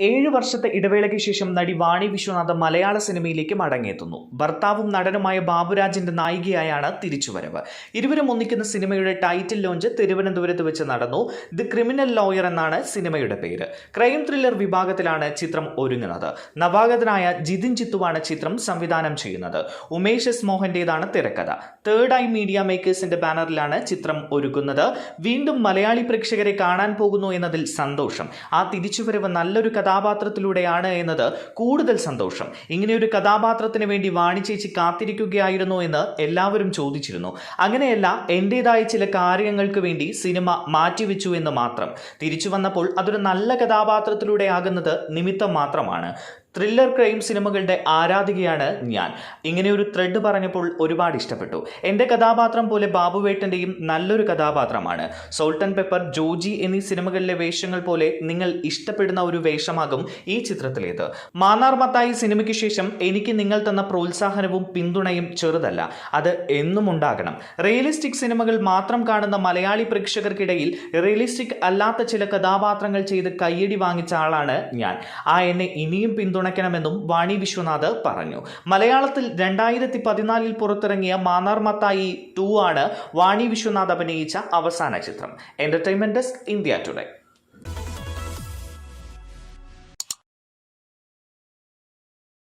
ഏഴ് വർഷത്തെ ഇടവേളയ്ക്ക് ശേഷം നടി വാണി വിശ്വനാഥ് മലയാള സിനിമയിലേക്ക് മടങ്ങിയെത്തുന്നു ഭർത്താവും നടനുമായ ബാബുരാജിന്റെ നായികയായാണ് തിരിച്ചുവരവ്. ഇരുവരും ഒന്നിക്കുന്ന സിനിമയുടെ ടൈറ്റിൽ ലോഞ്ച് തിരുവനന്തപുരത്ത് വെച്ച് നടന്നു. ദി ക്രിമിനൽ ലോയർ എന്നാണ് സിനിമയുടെ പേര്. ക്രൈം ത്രില്ലർ വിഭാഗത്തിലാണ് ചിത്രം ഒരുങ്ങുന്നത്. നവാഗതനായ ജിതിൻ ചിത്തുവാണ് ചിത്രം സംവിധാനം ചെയ്യുന്നത്. ഉമേഷ് എസ് മോഹന്റേതാണ് തിരക്കഥ. തേർഡ് ഐ മീഡിയ മേക്കേഴ്സിന്റെ ബാനറിലാണ് ചിത്രം ഒരുക്കുന്നത്. വീണ്ടും മലയാളി പ്രേക്ഷകരെ കാണാൻ പോകുന്നു എന്നതിൽ സന്തോഷം. ആ തിരിച്ചുവരവ് നല്ലൊരു കഥാപാത്രത്തിലൂടെയാണ് എന്നത് കൂടുതൽ സന്തോഷം. ഇങ്ങനെയൊരു കഥാപാത്രത്തിന് വേണ്ടി വാണി ചേച്ചി കാത്തിരിക്കുകയായിരുന്നു എന്ന് എല്ലാവരും ചോദിച്ചിരുന്നു. അങ്ങനെയല്ല എന്റെതായ ചില കാര്യങ്ങൾക്ക് വേണ്ടി സിനിമ മാറ്റിവെച്ചു എന്ന് മാത്രം. തിരിച്ചു വന്നപ്പോൾ അതൊരു നല്ല കഥാപാത്രത്തിലൂടെ ആകുന്നത് നിമിത്തം മാത്രമാണ്. ത്രില്ലർ ക്രൈം സിനിമകളുടെ ആരാധികയാണ് ഞാൻ. ഇങ്ങനെ ഒരു ത്രെഡ് പറഞ്ഞപ്പോൾ ഒരുപാട് ഇഷ്ടപ്പെട്ടു. എന്റെ കഥാപാത്രം പോലെ ബാബുവേട്ടന്റെയും നല്ലൊരു കഥാപാത്രമാണ്. സോൾട്ടൻ പെപ്പർ ജോജി എന്നീ സിനിമകളിലെ വേഷങ്ങൾ പോലെ നിങ്ങൾ ഇഷ്ടപ്പെടുന്ന ഒരു വേഷമാകും ഈ ചിത്രത്തിലേത്. മാന്നാർ മത്തായി സിനിമയ്ക്ക് ശേഷം എനിക്ക് നിങ്ങൾ തന്ന പ്രോത്സാഹനവും പിന്തുണയും ചെറുതല്ല. അത് എന്നും ഉണ്ടാകണം. റിയലിസ്റ്റിക് സിനിമകൾ മാത്രം കാണുന്ന മലയാളി പ്രേക്ഷകർക്കിടയിൽ റിയലിസ്റ്റിക് അല്ലാത്ത ചില കഥാപാത്രങ്ങൾ ചെയ്ത് കയ്യടി വാങ്ങിച്ച ആളാണ് ഞാൻ. ആ എന്നെ ഇനിയും പിന്തുണയ്ക്കണമെന്നും വാണി വിശ്വനാഥ് പറഞ്ഞു. മലയാളത്തിൽ രണ്ടായിരത്തി പതിനാലിൽ പുറത്തിറങ്ങിയ മാന്നാർ മത്തായി ടു ആണ് വാണി വിശ്വനാഥ് അഭിനയിച്ച അവസാന ചിത്രം. Entertainment desk India today